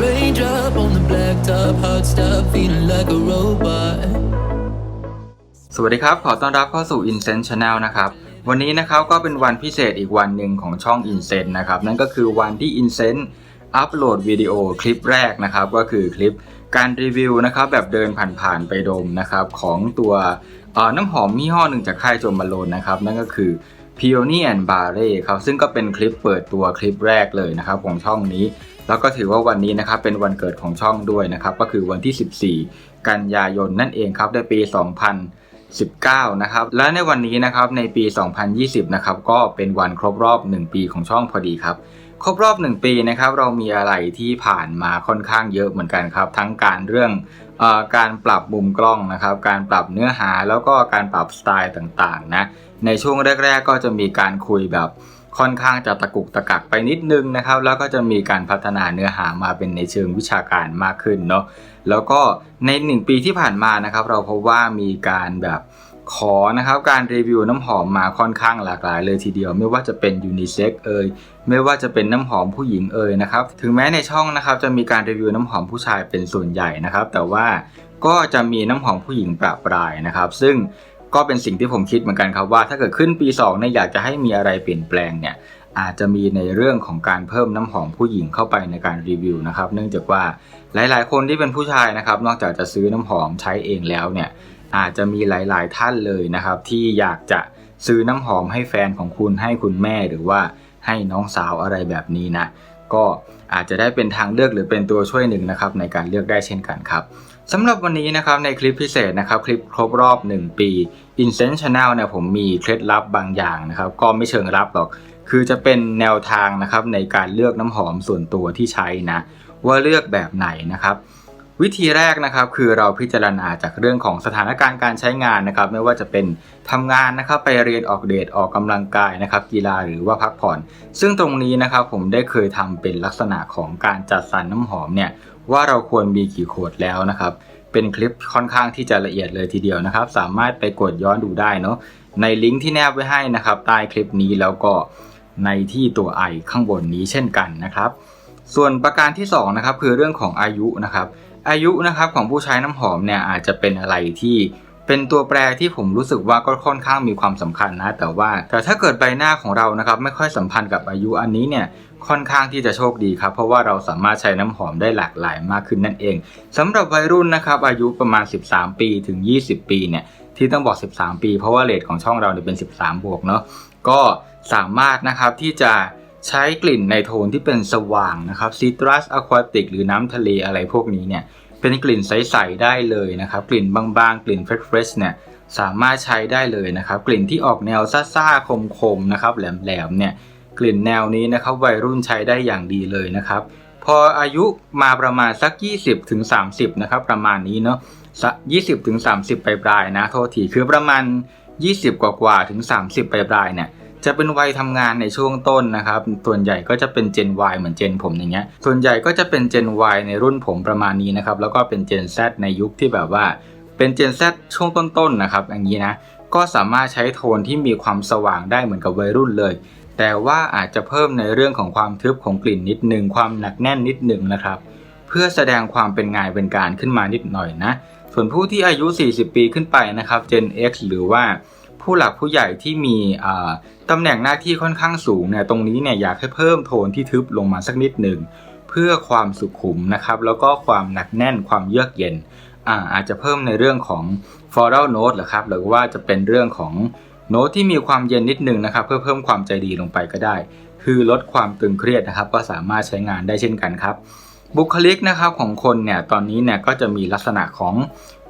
Raindrop on the blacktop, hot stuff, feeling like a robot. สวัสดีครับ ขอต้อนรับเข้าสู่ Incense Channel นะครับ วันนี้นะครับก็เป็นวันพิเศษอีกวันหนึ่งของช่อง Incense นะครับ นั่นก็คือวันที่ Incense อัปโหลดวิดีโอคลิปแรกนะครับ ก็คือคลิปการรีวิวนะครับแบบเดินผ่านๆไปดมนะครับของตัวน้ำหอมยี่ห้อหนึ่งจากค่ายโจมาโลนนะครับ นั่นก็คือ Peony and Barre ครับซึ่งก็เป็นคลิปเปิดตัวคลิปแรกเลยนะครับของช่องนี้ แล้วก็ถือว่าวันนี้นะครับเป็นวันเกิดของช่องด้วยนะครับก็คือวันที่ 14 กันยายนนั่นเองครับในปี 2019 นะครับและในวันนี้นะครับในปี 2020 นะครับก็เป็นวันครบรอบ 1 ปีของช่องพอดีครับครบรอบ 1 ปีนะครับเรามีอะไรที่ผ่านมาค่อนข้างเยอะเหมือนกันครับ ทั้งการเรื่องอการปรับมุมกล้องนะครับ การปรับเนื้อหาแล้วก็การปรับสไตล์ต่างๆนะในช่วงแรก ๆ ก็จะมีการคุยแบบ ค่อนข้างจะตะกุกตะกักไปนิดนึงนะครับ แล้วก็จะมีการพัฒนาเนื้อหามาเป็นในเชิงวิชาการมากขึ้นเนาะแล้วก็ใน 1 ปีที่ผ่านมานะครับ เราพบว่ามีการแบบขอนะครับการรีวิวน้ำหอมมาค่อนข้างหลากหลายเลยทีเดียว ไม่ว่าจะเป็นยูนิเซ็กเอยไม่ว่าจะเป็นน้ำหอมผู้หญิงเอ่ยนะครับถึงแม้ในช่องนะครับจะมีการรีวิวน้ำหอมผู้ชายเป็นส่วนใหญ่นะครับ แต่ว่าก็จะมีน้ำหอมผู้หญิงประปรายนะครับ ซึ่ง ก็เป็นสิ่งที่ผมคิดเหมือนกันครับว่าถ้าเกิดขึ้นปี2เนี่ยอยากจะให้มีอะไรเปลี่ยนแปลงเนี่ยอาจจะมีในเรื่องของการเพิ่มน้ำหอมผู้หญิงเข้าไปในการรีวิวนะครับ เนื่องจากว่าหลาย ๆ คนที่เป็นผู้ชายนะครับ นอกจากจะซื้อน้ำหอมใช้เองแล้วเนี่ยอาจจะมีหลาย ๆ ท่านเลยนะครับ ที่อยากจะซื้อน้ำหอมให้แฟนของคุณให้คุณแม่หรือว่าให้น้องสาวอะไรแบบนี้นะก็อาจจะได้เป็นทางเลือกหรือเป็นตัวช่วยหนึ่งนะครับในการเลือกได้เช่นกันครับ สำหรับวันนี้นะครับในคลิปพิเศษนะครับคลิปครบรอบ 1 ปี Incense Channel เนี่ยผมมีเคล็ดลับบางอย่างนะครับก็ไม่เชิงลับหรอก คือจะเป็นแนวทางนะครับในการเลือกน้ำหอมส่วนตัวที่ใช้นะ ว่าเลือกแบบไหนนะครับ วิธีแรกนะครับคือเราพิจารณาจากเรื่องของสถานการณ์การใช้งานนะครับ ไม่ว่าจะเป็นทำงานนะครับไปเรียนออกเดทออกกำลังกายนะครับกีฬาหรือว่าพักผ่อน ซึ่งตรงนี้นะครับผมได้เคยทำเป็นลักษณะของการจัดสรรน้ำหอมเนี่ยว่าเราควรมีกี่ขวดแล้วนะครับ เป็นคลิปค่อนข้างที่จะละเอียดเลยทีเดียวนะครับ สามารถไปกดย้อนดูได้เนาะในลิงก์ที่แนบไว้ให้นะครับใต้คลิปนี้แล้วก็ในที่ตัวไอข้างบนนี้เช่นกันนะครับ ส่วนประการที่สองนะครับคือเรื่องของอายุนะครับ อายุนะครับของผู้ใช้น้ำหอมเนี่ยอาจจะเป็นอะไรที่เป็นตัวแปรที่ผมรู้สึกว่าก็ค่อนข้างมีความสำคัญนะ แต่ว่าแต่ถ้าเกิดใบหน้าของเรานะครับไม่ค่อยสัมพันธ์กับอายุอันนี้เนี่ย ค่อนข้างที่จะโชคดีครับ เพราะว่าเราสามารถใช้น้ำหอมได้หลากหลายมากขึ้นนั่นเองสำหรับวัยรุ่นนะครับอายุประมาณ 13 ปีถึง 20 ปีเนี่ยที่ต้องบอก 13 ปี เพราะว่าเลทของช่องเราเนี่ยเป็น 13 บวกเนาะก็สามารถนะครับที่จะใช้กลิ่นในโทนที่เป็นสว่างนะครับซิตรัสอะควาติกหรือน้ำทะเลอะไรพวกนี้เนี่ยเป็นกลิ่นใสๆได้เลยนะครับ กลิ่นบางๆ กลิ่นเฟรชๆเนี่ยสามารถใช้ได้เลยนะครับ กลิ่นที่ออกแนวซ่าๆคมๆนะครับแหลมๆเนี่ย กลิ่นแนวนี้นะครับวัยรุ่นใช้ได้อย่างดีเลยนะครับ พออายุมาประมาณสัก 20ถึงนะครับประมาณนี้เนาะสัก20ถึง30ปลายๆนะโทษทีคือประมาณ 20 กว่าๆถึง 30 ปลายๆเนี่ยจะเป็นวัยทำงานในช่วงต้นนะครับ ส่วนใหญ่ก็จะเป็น Gen Y เหมือน Gen ผมอย่างเงี้ย ส่วนใหญ่ก็จะเป็น Gen Y ในรุ่นผมประมาณนี้นะครับ แล้วก็เป็น Gen Z ในยุคที่แบบว่า เป็น Gen Z ช่วงต้นๆนะครับอย่างนี้นะ ก็สามารถใช้โทนที่มีความสว่างได้เหมือนกับวัยรุ่นเลย แต่ว่าอาจจะเพิ่มในเรื่องของความทึบของกลิ่นนิดหนึ่งความหนักแน่นนิดหนึ่งนะครับ เพื่อแสดงความเป็นงานเป็นการขึ้นมานิดหน่อยนะ ส่วนผู้ที่อายุ 40 ปีขึ้นไปนะครับ Gen X หรือว่าผู้หลักผู้ใหญ่ที่มีตำแหน่งหน้าที่ค่อนข้างสูงเนี่ยตรงนี้เนี่ยอยากให้เพิ่มโทนที่ทึบลงมาสักนิดหนึ่งเพื่อความสุขุมนะครับ แล้วก็ความหนักแน่นความเยือกเย็นอาอาจจะเพิ่มในเรื่องของ floral note หรือครับหรือว่าจะเป็นเรื่องของ โน้ตที่มีความเย็นนิดนึงนะครับ เพื่อเพิ่มความใจดีลงไปก็ได้ คือลดความตึงเครียดนะครับ ก็สามารถใช้งานได้เช่นกันครับ บุคลิกนะครับของคนเนี่ยตอนนี้เนี่ยก็จะมีลักษณะของ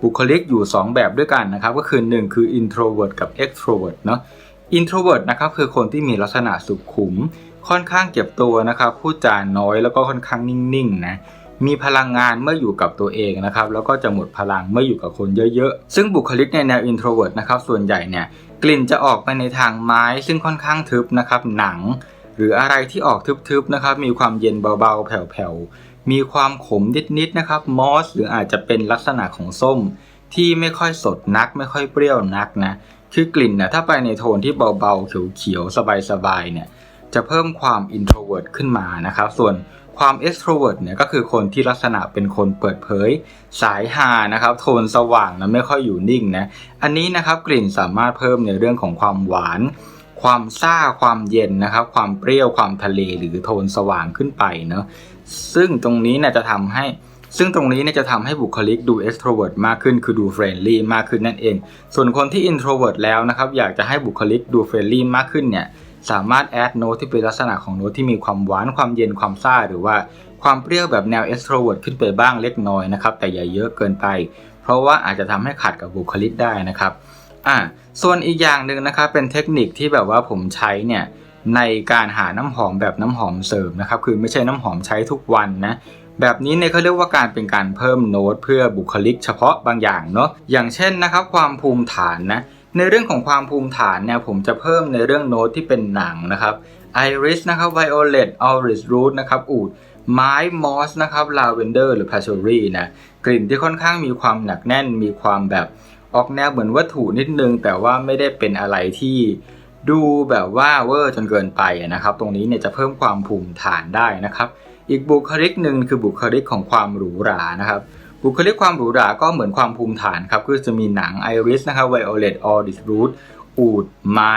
บุคลิกอยู่ 2 แบบด้วยกันนะครับ ก็คือ 1 คือ introvert กับ extrovert เนาะ introvert นะครับคือคนที่มีลักษณะสุขุม ค่อนข้างเก็บตัวนะครับพูดจาน้อยแล้วก็ค่อนข้างนิ่งๆนะมีพลังงานเมื่ออยู่กับตัวเองนะครับแล้วก็จะหมดพลังเมื่ออยู่กับคนเยอะๆ ซึ่งบุคลิกในแนว introvert นะครับส่วนใหญ่เนี่ย กลิ่นจะออกไปในทางไม้ซึ่งค่อนข้างทึบนะครับ หนัง หรืออะไรที่ออกทึบๆนะครับ มีความเย็นเบาๆ แผ่วๆ มีความขมนิดๆนะครับมอสหรืออาจจะเป็นลักษณะของส้ม ที่ไม่ค่อยสดนัก ไม่ค่อยเปรี้ยวนักนะคือกลิ่นนะถ้าไปในโทนที่เบาๆเขียวๆสบายๆเนี่ย จะเพิ่มความ introvert ขึ้นมานะครับ ส่วนความ extrovert เนี่ยก็คือคนที่ลักษณะเป็นคนเปิดเผย สายฮานะครับ โทนสว่างนะไม่ค่อยอยู่นิ่งนะ อันนี้นะครับกลิ่นสามารถเพิ่มในเรื่องของความหวาน ความซ่า ความเย็นนะครับ ความเปรี้ยว ความทะเลหรือโทนสว่างขึ้นไปเนาะ ซึ่งตรงนี้เนี่ยจะทำให้ซึ่งตรงนี้เนี่ยจะทำให้บุคลิกดู extrovert มากขึ้น คือดู friendly มากขึ้นนั่นเอง ส่วนคนที่ introvert แล้วนะครับ อยากจะให้บุคลิกดู friendly มากขึ้นเนี่ย สามารถ add note ที่เป็นลักษณะของโน้ตที่มีความหวานความเย็นความซ่า หรือว่าความเปรี้ยวแบบแนว extrovert ขึ้นไปบ้างเล็กน้อยนะครับ แต่อย่าเยอะเกินไป เพราะว่าอาจจะทำให้ขัดกับบุคลิกได้นะครับอ่าส่วนอีกอย่างหนึ่งนะครับเป็นเทคนิคที่แบบว่าผมใช้เนี่ยในการหาน้ำหอมแบบน้ำหอมเสริมนะครับคือไม่ใช่น้ำหอมใช้ทุกวันนะแบบนี้เนี่ยเขาเรียกว่าการเป็นการเพิ่มโน้ตเพื่อบุคลิกเฉพาะบางอย่างเนาะอย่างเช่นนะครับความภูมิฐานนะ ในเรื่องของความภูมิฐานเนี่ยผมจะเพิ่มในเรื่องโน้ตที่เป็นหนังนะครับไอริสนะครับไวโอเลตออริสรูทนะครับอูดไม้มอสนะครับลาเวนเดอร์หรือพาชอรี่นะกลิ่นที่ค่อนข้างมีความหนักแน่นมีความแบบออกแนวเหมือนวัตถุนิดนึง แต่ว่าไม่ได้เป็นอะไรที่ดูแบบว่าเวอร์จนเกินไปนะครับ ตรงนี้เนี่ยจะเพิ่มความภูมิฐานได้นะครับ อีกบุคลิกหนึ่งคือบุคลิกของความหรูหรานะครับ บุคลิกความหรูหราก็เหมือนความภูมิฐานครับก็จะมีหนังไอริสนะครับไวโอเลตออริสรูทอูดไม้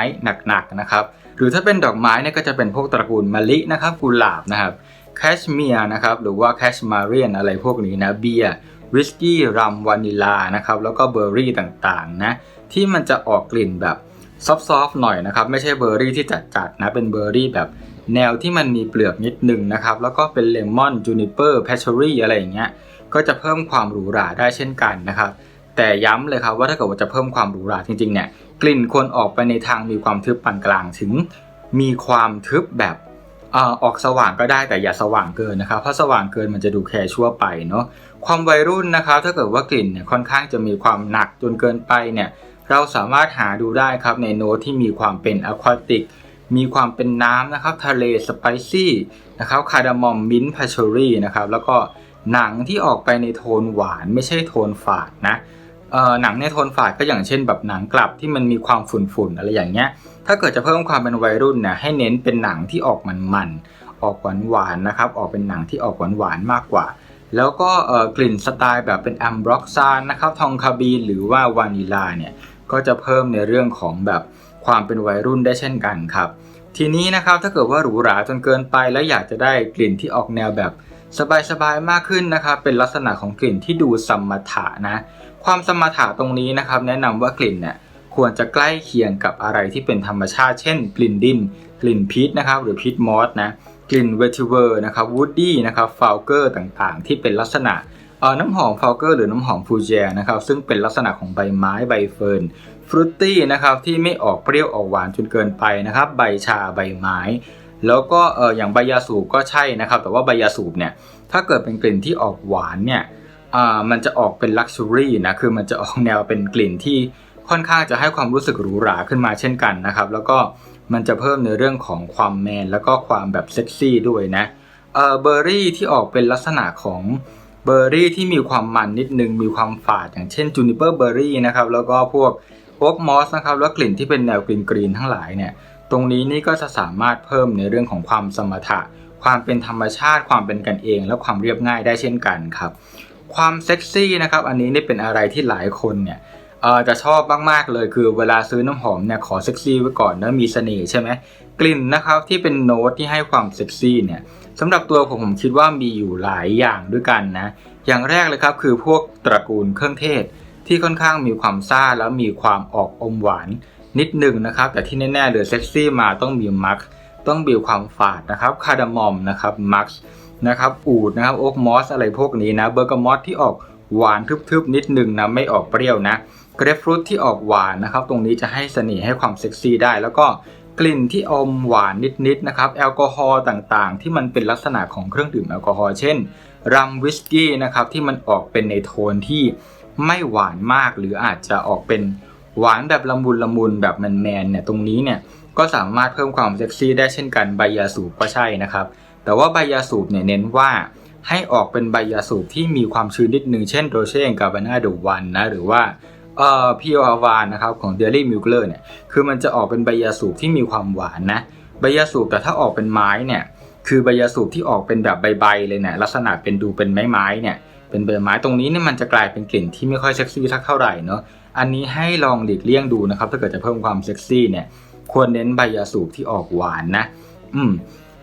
หนักๆนะครับหรือถ้าเป็นดอกไม้เนี่ยก็จะเป็นพวกตระกูลมะลินะครับกุหลาบนะครับแคชเมียร์นะครับหรือว่าแคชมาเรียนอะไรพวกนี้นะเบียร์วิสกี้รัมวานิลานะครับแล้วก็เบอร์รี่ต่างๆนะที่มันจะออกกลิ่นแบบซอฟๆหน่อยนะครับไม่ใช่เบอร์รี่ที่จัดๆนะเป็นเบอร์รี่แบบแนวที่มันมีเปลือกนิดนึงนะครับแล้วก็เป็นเลมอนจูนิเปอร์แพชเชอรี่อะไรอย่างเงี้ย ก็จะเพิ่มความหรูหราได้เช่นกันนะครับ แต่ย้ำเลยครับว่าถ้าเกิดว่าจะเพิ่มความหรูหราจริงๆเนี่ยกลิ่นควรออกไปในทางมีความทึบปานกลางถึง มีความทึบแบบอออกสว่างก็ได้แต่อย่าสว่างเกินนะครับเพราะสว่างเกินมันจะดูแคชั่วไปเนาะความวัยรุ่นนะครับถ้าเกิดว่ากลิ่นเนี่ยค่อนข้างจะมีความหนักจนเกินไปเนี่ยเราสามารถหาดูได้ครับในโน้ตที่มีความเป็นอะควาติกมีความเป็นน้ำนะครับทะเลสไปซี่นะครับคาร์ดามอมมิ้นท์พาชอรี่นะครับแล้วก็ หนังที่ออกไปในโทนหวานไม่ใช่โทนฝาดนะหนังในโทนฝาดก็อย่างเช่น แบบหนังกลับที่มันมีความฝุ่นๆอะไรอย่างเงี้ย ถ้าเกิดจะเพิ่มความเป็นวัยรุ่นเนี่ยให้เน้นเป็นหนังที่ออกมันๆออกหวานๆนะครับออกเป็นหนังที่ออกหวานๆมากกว่า แล้วก็กลิ่นสไตล์แบบเป็นแอมบล็อกซานนะครับทองคาบีหรือว่าวานิลาเนี่ยก็จะเพิ่มในเรื่องของแบบความเป็นวัยรุ่นได้เช่นกันครับ ทีนี้นะครับถ้าเกิดว่าหรูหราจนเกินไปแล้วอยากจะได้กลิ่นที่ออกแนวแบบ สบายๆมากขึ้นนะครับเป็นลักษณะของกลิ่นที่ดูสมถะนะความสมถะตรงนี้นะครับแนะนำว่ากลิ่นเนี่ยควรจะใกล้เคียงกับอะไรที่เป็นธรรมชาติ เช่น กลิ่นดิน กลิ่นพีชนะครับหรือพีชมอสนะกลิ่นเวทิเวอร์นะครับวูดดี้นะครับฟลเกอร์ต่างๆ ที่เป็นลักษณะเอ่อน้ำหอมฟลเกอร์หรือน้ำหอมฟูเจียนะครับซึ่งเป็นลักษณะของใบไม้ใบเฟิร์นฟรุตตี้นะครับที่ไม่ออกเปรี้ยวออกหวานจนเกินไปนะครับใบชาใบไม้ แล้วก็เอออย่างใบยาสูบก็ใช่นะครับ แต่ว่าใบยาสูบเนี่ยถ้าเกิดเป็นกลิ่นที่ออกหวานเนี่ยอ่ามันจะออกเป็นลักชัวรี่นะคือมันจะออกแนวเป็นกลิ่นที่ค่อนข้างจะให้ความรู้สึกหรูหราขึ้นมาเช่นกันนะครับ แล้วก็มันจะเพิ่มในเรื่องของความแมนแล้วก็ความแบบเซ็กซี่ด้วยนะเออเบอร์รี่ที่ออกเป็นลักษณะของเบอร์รี่ที่มีความมันนิดนึงมีความฝาดอย่างเช่นจูนิเปอร์เบอร์รี่นะครับแล้วก็พวกโอ๊กมอสนะครับแล้วกลิ่นที่เป็นแนวกรีนกรีนทั้งหลายเนี่ย ตรงนี้นี่ก็จะสามารถเพิ่มในเรื่องของความสมถะ ความเป็นธรรมชาติ ความเป็นกันเอง และความเรียบง่ายได้เช่นกันครับ ความเซ็กซี่นะครับ อันนี้นี่เป็นอะไรที่หลายคนเนี่ยจะชอบมากๆเลยคือเวลาซื้อน้ำหอมเนี่ยขอเซ็กซี่ไว้ก่อนนะมีเสน่ห์ใช่ไหมกลิ่นนะครับที่เป็นโน้ตที่ให้ความเซ็กซี่เนี่ยสำหรับตัวผมผมคิดว่ามีอยู่หลายอย่างด้วยกันนะอย่างแรกเลยครับคือพวกตระกูลเครื่องเทศที่ค่อนข้างมีความซ่าแล้วมีความออกอมหวาน นิดหนึ่งนะครับ แต่ที่แน่ๆเลยเซ็กซี่มาต้องมีมักต้องมีความฝาดนะครับคาร์ดามอมนะครับมักนะครับอูดนะครับโอ๊กมอสอะไรพวกนี้นะเบอร์กามอสที่ออกหวานทึบๆนิดหนึ่งนะไม่ออกเปรี้ยวนะเกรปฟรุตที่ออกหวานนะครับ ตรงนี้จะให้เสน่ห์ให้ความเซ็กซี่ได้ แล้วก็กลิ่นที่อมหวานนิดๆนะครับ แอลกอฮอล์ต่างๆ ที่มันเป็นลักษณะของเครื่องดื่มแอลกอฮอล์เช่นรัมวิสกี้นะครับที่มันออกเป็นในโทนที่ไม่หวานมาก หรืออาจจะออกเป็น หวานแบบละมุนละมุนแบบแมนๆเนี่ยตรงนี้เนี่ยก็สามารถเพิ่มความเซ็กซี่ได้เช่นกันใบยาสูบก็ใช่นะครับ แต่ว่าใบยาสูบเนี่ยเน้นว่าให้ออกเป็นใบยาสูบที่มีความชื้นนิดนึงเช่นโรเช่กาบานาดูวันนะหรือว่าเอ่อพีโออาวานนะครับของเดลี่มิลเลอร์เนี่ยคือมันจะออกเป็นใบยาสูบที่มีความหวานนะใบยาสูบแต่ถ้าออกเป็นไม้เนี่ยคือใบยาสูบที่ออกเป็นแบบใบๆเลยเนี่ยลักษณะเป็นดูเป็นไม้ๆเนี่ยเป็นใบไม้ตรงนี้เนี่ยมันจะกลายเป็นกลิ่นที่ไม่ค่อยเซ็กซี่สักเท่าไหร่เนาะ อันนี้ให้ลองหลีกเลี่ยงดูนะครับ ถ้าเกิดจะเพิ่มความเซ็กซี่เนี่ย ควรเน้นใบยาสูบที่ออกหวานนะ อืม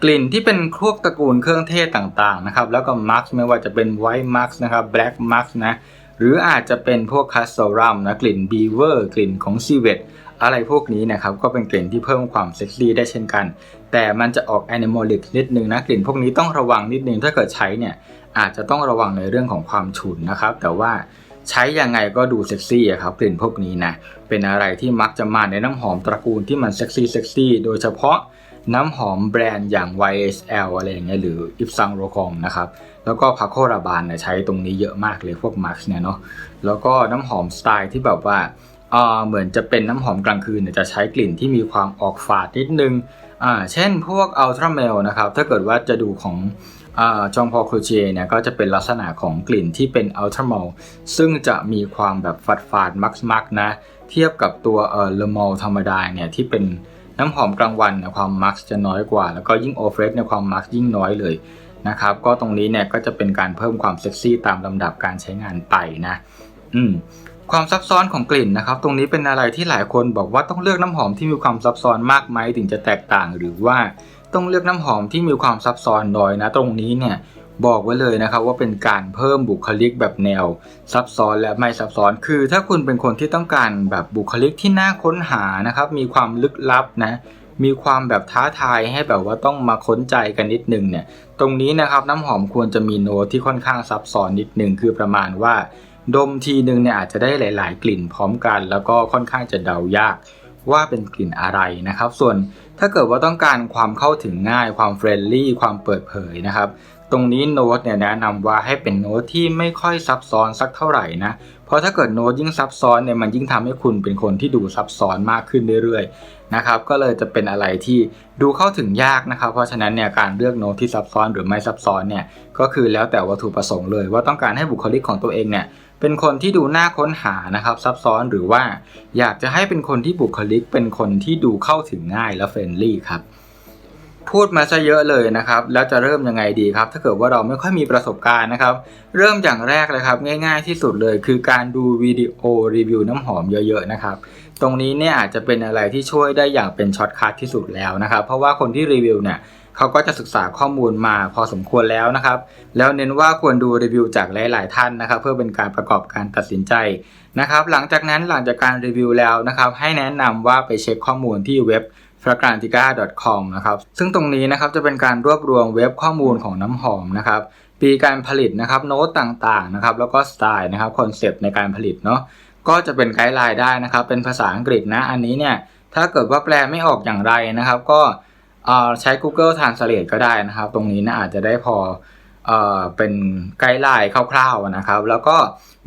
กลิ่นที่เป็นพวกตระกูลเครื่องเทศต่างๆนะครับ แล้วก็มาร์กไม่ว่าจะเป็นไวท์มาร์กนะครับแบล็กมาร์กนะหรืออาจจะเป็นพวกคัสโซรัมนะกลิ่นบีเวอร์กลิ่นของซีเวตอะไรพวกนี้นะครับ ก็เป็นกลิ่นที่เพิ่มความเซ็กซี่ได้เช่นกัน แต่มันจะออกแอนิมอลิกนิดนึงนะ กลิ่นพวกนี้ต้องระวังนิดนึงถ้าเกิดใช้เนี่ยอาจจะต้องระวังในเรื่องของความฉุนนะครับ แต่ว่า ใช้ยังไงก็ดูเซ็กซี่อะครับกลิ่นพวกนี้นะเป็นอะไรที่มักจะมาในน้ำหอมตระกูลที่มันเซ็กซี่เซ็กซี่โดยเฉพาะน้ำหอมแบรนด์อย่าง YSL อะไรอย่างเงี้ยหรือ i p s a n g r o c o m นะครับ แล้วก็พาโคราบานเนี่ยใช้ตรงนี้เยอะมากเลยพวกมาร์คเนี่ยเนาะแล้วก็น้ำหอมสไตล์ที่แบบว่าเอ่อเหมือนจะเป็นน้ำหอมกลางคืนเนี่ยจะใช้กลิ่นที่มีความออกฝาดนิดนึงอ่าเช่นพวก Ultra Male นะครับ ถ้าเกิดว่าจะดูของ จองพอครูเชเนี่ยก็จะเป็นลักษณะของกลิ่นที่เป็น Ultra Male ซึ่งจะมีความแบบฝาดฝาดมักมักๆนะ เทียบกับตัวเอ่อเลมอลธรรมดาเนี่ยที่เป็นน้ำหอมกลางวันเนี่ยความมักจะน้อยกว่า แล้วก็ยิ่งโอเฟรชเนี่ยความมักยิ่งน้อยเลยนะครับก็ตรงนี้เนี่ยก็จะเป็นการเพิ่มความเซ็กซี่ตามลำดับการใช้งานไปนะอืมความซับซ้อนของกลิ่นนะครับ ตรงนี้เป็นอะไรที่หลายคนบอกว่าต้องเลือกน้ำหอมที่มีความซับซ้อนมากไหมถึงจะแตกต่าง หรือว่า ต้องเลือกน้ำหอมที่มีความซับซ้อนน้อยนะ ตรงนี้เนี่ยบอกไว้เลยนะครับว่าเป็นการเพิ่มบุคลิกแบบแนว ซับซ้อนและไม่ซับซ้อนคือ ถ้าคุณเป็นคนที่ต้องการแบบบุคลิกที่น่าค้นหานะครับ มีความลึกลับนะมีความแบบท้าทายให้แบบว่าต้องมาค้นใจกันนิดนึงเนี่ย ตรงนี้นะครับน้ำหอมควรจะมีโน้ตที่ค่อนข้างซับซ้อนนิดนึงคือประมาณว่า ดมทีนึงเนี่ยอาจจะได้หลาย ๆ กลิ่นพร้อมกัน แล้วก็ค่อนข้างจะเดายาก ว่าเป็นกลิ่นอะไรนะครับ ส่วนถ้าเกิดว่าต้องการความเข้าถึงง่ายความเฟรนลี่ความเปิดเผยนะครับ ตรงนี้โน้ตเนี่ยแนะนำว่าให้เป็นโน้ตที่ไม่ค่อยซับซ้อนสักเท่าไหร่นะเพราะถ้าเกิดโน้ตยิ่งซับซ้อนเนี่ยมันยิ่งทำให้คุณเป็นคนที่ดูซับซ้อนมากขึ้นเรื่อยๆนะครับก็เลยจะเป็นอะไรที่ดูเข้าถึงยากนะครับ เพราะฉะนั้นเนี่ยการเลือกโน้ตที่ซับซ้อนหรือไม่ซับซ้อนเนี่ยก็คือแล้วแต่วัตถุประสงค์เลย ว่าต้องการให้บุคลิกของตัวเองเนี่ย เป็นคนที่ดูน่าค้นหานะครับ ซับซ้อนหรือว่า อยากจะให้เป็นคนที่บุคลิก เป็นคนที่ดูเข้าถึงง่ายและเฟรนลี่ครับ พูดมาซะเยอะเลยนะครับ แล้วจะเริ่มยังไงดีครับ ถ้าเกิดว่าเราไม่ค่อยมีประสบการณ์นะครับ เริ่มอย่างแรกเลยครับ ง่ายๆที่สุดเลย คือการดูวิดีโอรีวิวน้ำหอมเยอะๆนะครับ ตรงนี้เนี่ยอาจจะเป็นอะไรที่ช่วยได้อย่างเป็นช็อตคัทที่สุดแล้วนะครับ เพราะว่าคนที่รีวิวเนี่ยเขาก็จะศึกษาข้อมูลมาพอสมควรแล้วนะครับ แล้วเน้นว่าควรดูรีวิวจากหลาย ๆ ท่านนะครับ เพื่อเป็นการประกอบการตัดสินใจนะครับ หลังจากนั้นหลังจากการรีวิวแล้วนะครับ ให้แนะนำว่าไปเช็คข้อมูลที่เว็บ fragrantica.com นะครับซึ่งตรงนี้นะครับจะเป็นการรวบรวมเว็บข้อมูลของน้ำหอมนะครับปีการผลิตนะครับโน้ตต่างๆนะครับแล้วก็สไตล์นะครับคอนเซปต์ในการผลิตเนาะก็จะเป็นไกด์ไลน์ได้นะครับเป็นภาษาอังกฤษนะอันนี้เนี่ยถ้าเกิดว่าแปลไม่ออกอย่างไรนะครับ ก็ใช้ Google Translate ก็ได้นะครับ ตรงนี้นะอาจจะได้พอเอ่อเป็นไกด์ไลน์คร่าวๆนะครับ แล้วก็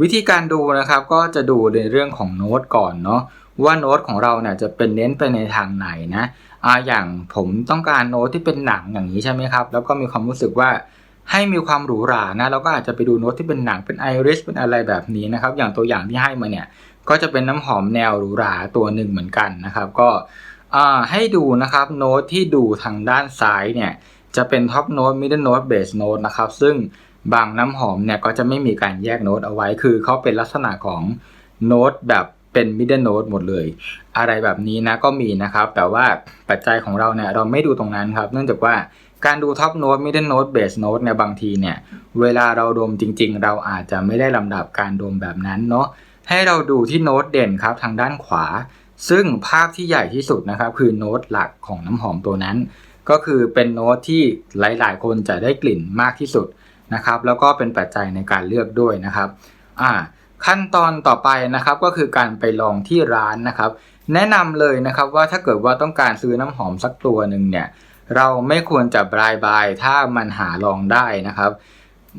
วิธีการดูนะครับก็จะดูในเรื่องของโน้ตก่อนเนาะ ว่าโน้ตของเราเนี่ยจะเป็นเน้นไปในทางไหนนะอาอย่างผมต้องการโน้ตที่เป็นหนังอย่างนี้ใช่ไหมครับ แล้วก็มีความรู้สึกว่าให้มีความหรูหรานะเราก็อาจจะไปดูโน้ตที่เป็นหนังเป็นไอริสเป็นอะไรแบบนี้นะครับ อย่างตัวอย่างที่ให้มาเนี่ยก็จะเป็นน้ำหอมแนวหรูหราตัวหนึ่งเหมือนกันนะครับ ก็ให้ดูนะครับโน้ตที่ดูทางด้านซ้ายเนี่ยจะเป็นท็อปโน้ตมิดเดิลโน้ตเบสโน้ตนะครับซึ่งบางน้ำหอมเนี่ยก็จะไม่มีการแยกโน้ตเอาไว้คือเขาเป็นลักษณะของโน้ตแบบ เป็นมิดเดิลโน้ตหมดเลย อะไรแบบนี้นะก็มีนะครับ แต่ว่าปัจจัยของเราเนี่ยเราไม่ดูตรงนั้นครับ เนื่องจากว่าการดูท็อปโน้ตมิดเดิลโน้ตเบสโน้ตเนี่ยบางทีเนี่ย เวลาเราดมจริง ๆ เราอาจจะไม่ได้ลำดับการดมแบบนั้นเนาะให้เราดูที่โน้ตเด่นครับทางด้านขวา ซึ่งภาพที่ใหญ่ที่สุดนะครับ คือโน้ตหลักของน้ำหอมตัวนั้น ก็คือเป็นโน้ตที่หลาย ๆ คนจะได้กลิ่นมากที่สุดนะครับ แล้วก็เป็นปัจจัยในการเลือกด้วยนะครับ อ่า ขั้นตอนต่อไปนะครับก็คือการไปลองที่ร้านนะครับ แนะนำเลยนะครับว่าถ้าเกิดว่าต้องการซื้อน้ำหอมสักตัวหนึ่งเนี่ยเราไม่ควรจะบายบายถ้ามันหาลองได้นะครับ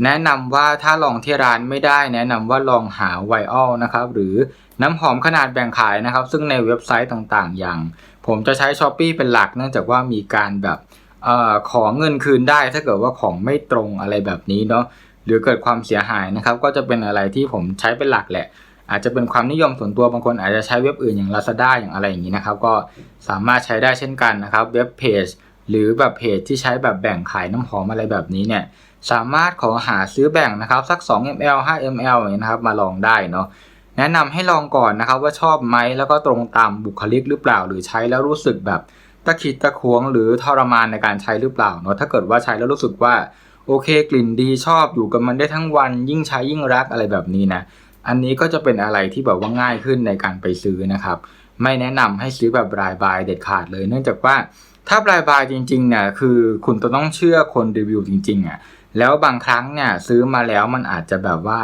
แนะนำว่าถ้าลองที่ร้านไม่ได้ แนะนำว่าลองหาไวออลนะครับหรือน้ำหอมขนาดแบ่งขายนะครับ ซึ่งในเว็บไซต์ต่างๆ อย่าง ผมจะใช้ s h อ p e e เป็นหลักเนื่องจากว่ามีการแบบออขอเงินคืนได้ถ้าเกิดว่าของไม่ตรงอะไรแบบนี้เนาะ หรือเกิดความเสียหายนะครับ ก็จะเป็นอะไรที่ผมใช้เป็นหลักแหละ อาจจะเป็นความนิยมส่วนตัวบางคนอาจจะใช้เว็บอื่นอย่าง Lazada อย่างอะไรอย่างนี้นะครับ ก็สามารถใช้ได้เช่นกันนะครับ เว็บเพจหรือแบบเพจที่ใช้แบบแบ่งขายน้ำหอมอะไรแบบนี้เนี่ยสามารถขอหาซื้อแบ่งนะครับสัก 2 ml 5 ml อย่างนี้ยนะครับมาลองได้เนาะแนะนำให้ลองก่อนนะครับว่าชอบไหมแล้วก็ตรงตามบุคลิกหรือเปล่า หรือใช้แล้วรู้สึกแบบตะขิดตะขวงหรือทรมานในการใช้หรือเปล่าเนาะถ้าเกิดว่าใช้แล้วรู้สึกว่า โอเคกลิ่นดีชอบอยู่กับมันได้ทั้งวัน ยิ่งใช้ยิ่งรักอะไรแบบนี้นะ อันนี้ก็จะเป็นอะไรที่แบบว่าง่ายขึ้นในการไปซื้อนะครับ ไม่แนะนำให้ซื้อแบบรายบายเด็ดขาดเลย เนื่องจากว่าถ้ารายบายจริงๆเนี่ยคือคุณจะต้องเชื่อคนรีวิวจริงๆอะแล้วบางครั้งเนี่ยซื้อมาแล้วมันอาจจะแบบว่า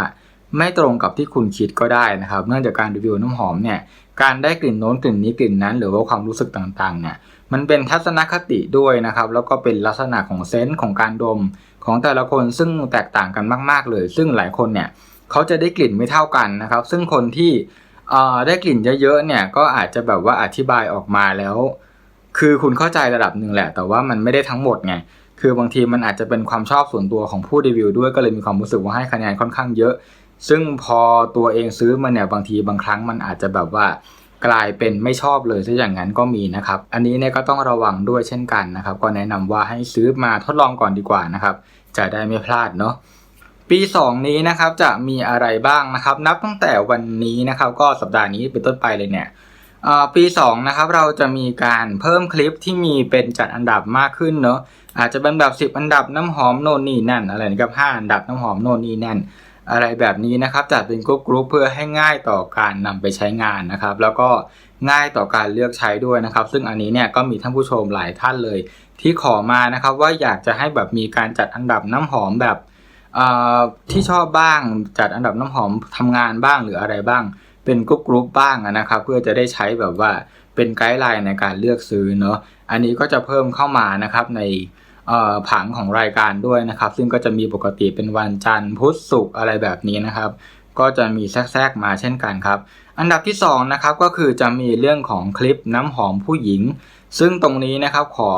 ไม่ตรงกับที่คุณคิดก็ได้นะครับเนื่องจากการรีวิวน้ำหอมเนี่ยการได้กลิ่นโน้นกลิ่นนี้กลิ่นนั้น หรือว่าความรู้สึกต่างๆเนี่ยมันเป็นทัศนคติด้วยนะครับ แล้วก็เป็นลักษณะของเซนส์ของการดมของแต่ละคนซึ่งแตกต่างกันมาก ๆ เลย ซึ่งหลายคนเนี่ยเขาจะได้กลิ่นไม่เท่ากันนะครับ ซึ่งคนที่เอ่อได้กลิ่นเยอะๆเนี่ยก็อาจจะแบบว่าอธิบายออกมาแล้ว คือคุณเข้าใจระดับหนึ่งแหละ แต่ว่ามันไม่ได้ทั้งหมดไงคือบางทีมันอาจจะเป็นความชอบส่วนตัวของผู้รีวิวด้วยก็เลยมีความรู้สึกว่าให้คะแนนค่อนข้างเยอะ ซึ่งพอตัวเองซื้อมาเนี่ยบางทีบางครั้งมันอาจจะแบบว่ากลายเป็นไม่ชอบเลยซะอย่างนั้นก็มีนะครับ อันนี้เนี่ยก็ต้องระวังด้วยเช่นกันนะครับ ก็แนะนำว่าให้ซื้อมาทดลองก่อนดีกว่านะครับ จะได้ไม่พลาดเนาะปี 2 นี้นะครับจะมีอะไรบ้างนะครับ นับตั้งแต่วันนี้นะครับ ก็สัปดาห์นี้เป็นต้นไปเลยเนี่ยปี2นะครับเราจะมีการเพิ่มคลิปที่มีเป็นจัดอันดับมากขึ้นเนาะอาจจะเป็นแบบ 10 อันดับน้ำหอมโน่นนี่นั่นอะไรนะครับ5อันดับน้ำหอมโน่นนี่นั่น อะไรแบบนี้นะครับจัดเป็นกรุ๊ปกรุ๊ปเพื่อให้ง่ายต่อการนำไปใช้งานนะครับ แล้วก็ง่ายต่อการเลือกใช้ด้วยนะครับ ซึ่งอันนี้เนี่ยก็มีท่านผู้ชมหลายท่านเลย ที่ขอมานะครับว่าอยากจะให้แบบมีการจัดอันดับน้ำหอมแบบที่ชอบบ้างจัดอันดับน้ำหอมทำงานบ้างหรืออะไรบ้าง เป็นกรุ๊ปกรุ๊ปบ้างนะครับ เพื่อจะได้ใช้แบบว่าเป็นไกด์ไลน์ในการเลือกซื้อเนาะอันนี้ก็จะเพิ่มเข้ามานะครับใน ผังของรายการด้วยนะครับ ซึ่งก็จะมีปกติเป็นวันจันทร์พุธศุกร์อะไรแบบนี้นะครับ ก็จะมีแทรกๆมาเช่นกันครับ อันดับที่2นะครับก็คือจะมีเรื่องของคลิปน้ำหอมผู้หญิง ซึ่งตรงนี้นะครับขอ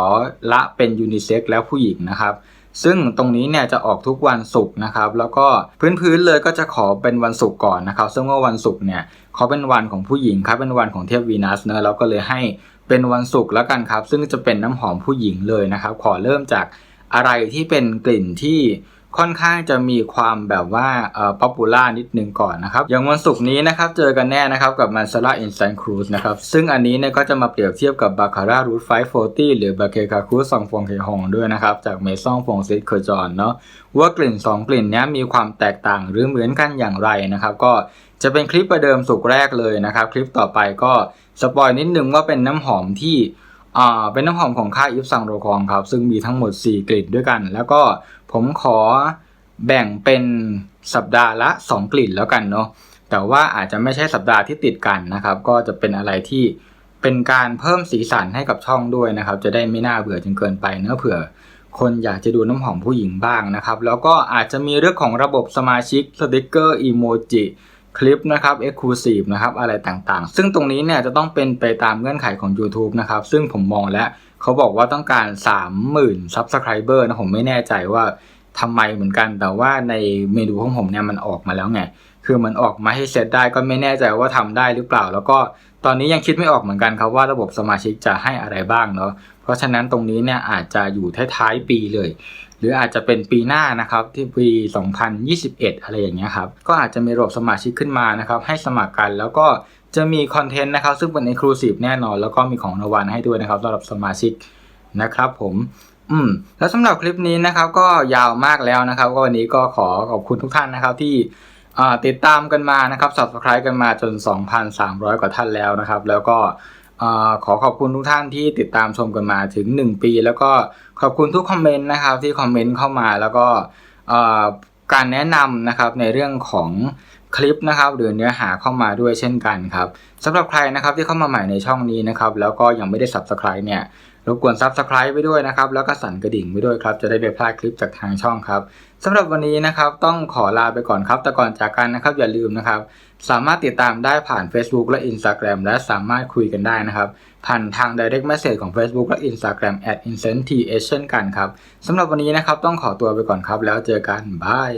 ละเป็นยูนิเซ็กแล้วผู้หญิงนะครับซึ่งตรงนี้เนี่ยจะออกทุกวันศุกร์นะครับ แล้วก็พื้นๆเลยก็จะขอเป็นวันศุกร์ก่อนนะครับ ซึ่งว่าวันศุกร์เนี่ยเขาเป็นวันของผู้หญิงครับเป็นวันของเทพวีนัสเนอะแล้วก็เลยให้ เป็นวันศุกร์แล้วกันครับ ซึ่งจะเป็นน้ำหอมผู้หญิงเลยนะครับ ขอเริ่มจากอะไรที่เป็นกลิ่นที่ ค่อนข้างจะมีความแบบว่าเอ่อป๊อปปูล่านิดนึงก่อนนะครับ อย่างวันศุกร์นี้นะครับ เจอกันแน่นะครับกับมันซาร่าอินสแตนครูซนะครับ ซึ่งอันนี้เนี่ยก็จะมาเปรียบเทียบกับบาคาร่ารูทไฟโฟตี้หรือบาเคคาคูซองฟงเคฮงด้วยนะครับ จากเมซองฟงซิเคอร์จอนเนาะว่ากลิ่น 2 กลิ่นนี้มีความแตกต่างหรือเหมือนกันอย่างไรนะครับ ก็จะเป็นคลิปประเดิมสุกแรกเลยนะครับ คลิปต่อไปก็สปอยนิดนึงว่าเป็นน้ำหอมที่ อ่าเป็นน้ำหอมของค่ายอิฟซังโรคองครับ ซึ่งมีทั้งหมด 4 กลิ่นด้วยกัน แล้วก็ผมขอแบ่งเป็นสัปดาห์ละ 2 กลิ่นแล้วกันเนาะแต่ว่าอาจจะไม่ใช่สัปดาห์ที่ติดกันนะครับ ก็จะเป็นอะไรที่เป็นการเพิ่มสีสันให้กับช่องด้วยนะครับ จะได้ไม่น่าเบื่อจนเกินไปเนอะเผื่อ คนอยากจะดูน้ำหอมผู้หญิงบ้างนะครับ แล้วก็อาจจะมีเรื่องของระบบสมาชิกสติกเกอร์อีโมจิ คลิปนะครับ Exclusive นะครับอะไรต่างๆ ซึ่งตรงนี้เนี่ยจะต้องเป็นไปตามเงื่อนไขของ YouTube นะครับ ซึ่งผมมองแล้วเขาบอกว่าต้องการ 30,000 Subscriber นะผมไม่แน่ใจว่าทำไมเหมือนกัน แต่ว่าในเมนูของผมเนี่ยมันออกมาแล้วไง คือมันออกมาให้เซตได้ก็ไม่แน่ใจว่าทำได้หรือเปล่า แล้วก็ ตอนนี้ยังคิดไม่ออกเหมือนกันครับว่าระบบสมาชิกจะให้อะไรบ้างเนาะเพราะฉะนั้นตรงนี้เนี่ยอาจจะอยู่ท้ายๆปีเลย หรืออาจจะเป็นปีหน้านะครับที่ปี 2021 อะไรอย่างเงี้ยครับก็อาจจะมีระบบสมาชิกขึ้นมานะครับให้สมัครกันแล้วก็จะมีคอนเทนต์นะครับซึ่งเป็น Exclusive แน่นอน แล้วก็มีของรางวัลให้ด้วยนะครับสำหรับสมาชิกนะครับผมอืมแล้วสำหรับคลิปนี้นะครับก็ยาวมากแล้วนะครับ ก็วันนี้ก็ขอขอบคุณทุกท่านนะครับที่ ติดตามกันมานะครับ subscribe กันมาจน 2,300 กว่าท่านแล้วนะครับ แล้วก็ขอขอบคุณทุกท่านที่ติดตามชมกันมาถึง 1 ปี แล้วก็ขอบคุณทุกคอมเมนต์นะครับที่คอมเมนต์เข้ามาแล้วก็การแนะนำนะครับในเรื่องของคลิปนะครับหรือเนื้อหาเข้ามาด้วยเช่นกันครับสำหรับใครนะครับที่เข้ามาใหม่ในช่องนี้นะครับแล้วก็ยังไม่ได้ subscribe เนี่ย รบกวน Subscribe ไปด้วยนะครับ แล้วก็สั่นกระดิ่งไปด้วยครับ จะได้ไม่พลาดคลิปจากทางช่องครับสำหรับวันนี้นะครับ ต้องขอลาไปก่อนครับ แต่ก่อนจากกันนะครับ อย่าลืมนะครับ สามารถติดตามได้ผ่าน Facebook และ Instagram และสามารถคุยกันได้นะครับ ผ่านทาง Direct Message ของ Facebook และ Instagram at i n c e n t t เช่นกันครับสำหรับวันนี้นะครับ ต้องขอตัวไปก่อนครับ แล้วเจอกันบาย